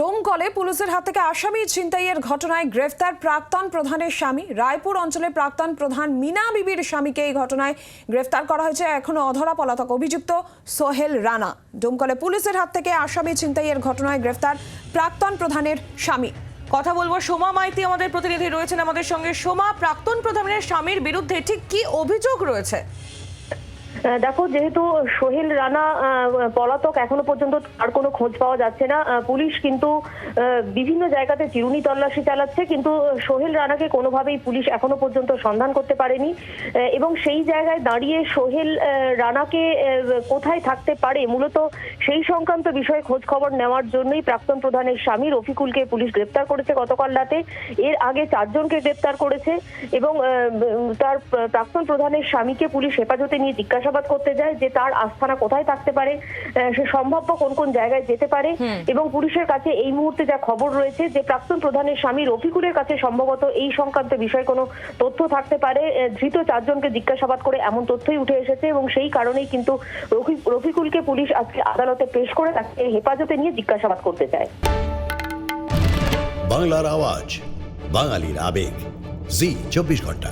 ডোমকলে পুলিশের হাত থেকে আসামি ছিনতাইয়ের ঘটনায় গ্রেফতার প্রাক্তন প্রধানের স্বামী। রায়পুর অঞ্চলে প্রাক্তন প্রধান মিনা বিবির স্বামীকে এই ঘটনায় গ্রেফতার করা হয়েছে। এখনও অধরা পলাতক অভিযুক্ত সোহেল রানা। ডোমকলে পুলিশের হাত থেকে আসামি ছিনতাইয়ের ঘটনায় গ্রেফতার প্রাক্তন প্রধানের স্বামী। কথা বলব সোমা মাইতি আমাদের প্রতিনিধি রয়েছেন আমাদের সঙ্গে। সোমা, প্রাক্তন প্রধানের স্বামীর বিরুদ্ধে ঠিক কি অভিযোগ রয়েছে? দেখো, যেহেতু সোহেল রানা পলাতক এখনও পর্যন্ত আর কোনো খোঁজ পাওয়া যাচ্ছে না পুলিশ কিন্তু বিভিন্ন জায়গাতে চিরুনি তল্লাশি চালাচ্ছে, কিন্তু সোহেল রানাকে কোনোভাবেই পুলিশ এখনও পর্যন্ত সন্ধান করতে পারেনি। এবং সেই জায়গায় দাঁড়িয়ে সোহেল রানাকে কোথায় থাকতে পারে? মূলত সেই সংক্রান্ত বিষয়ে খোঁজ খবর নেওয়ার জন্যই প্রাক্তন প্রধানের স্বামী রফিকুলকে পুলিশ গ্রেপ্তার করেছে গতকাল রাতে। এর আগে চারজনকে গ্রেপ্তার করেছে এবং তার প্রাক্তন প্রধানের স্বামীকে পুলিশ হেফাজতে নিয়ে জিজ্ঞাসাবাদ করতে যায় যে তার আস্থানা কোথায় থাকতে পারে সে সম্ভাব্য কোন কোন জায়গায় যেতে পারে এবং পুলিশের কাছে এই মুহূর্তে যা খবর রয়েছে যে প্রাক্তন প্রধানের স্বামী রফিকুলের কাছে সম্ভবত এই সংক্রান্ত বিষয়ে কোনো তথ্য থাকতে পারে ধৃত চারজনকে জিজ্ঞাসাবাদ করে এমন তথ্যই উঠে এসেছে এবং সেই কারণেই কিন্তু রফিকুলকে পুলিশ আজকে আদালতে পেশ করে তাকে হেফাজতে নিয়ে জিজ্ঞাসাবাদ করতে চায়। বাংলার আওয়াজ বাঙালির আবেগ। জি চব্বিশ ঘণ্টা।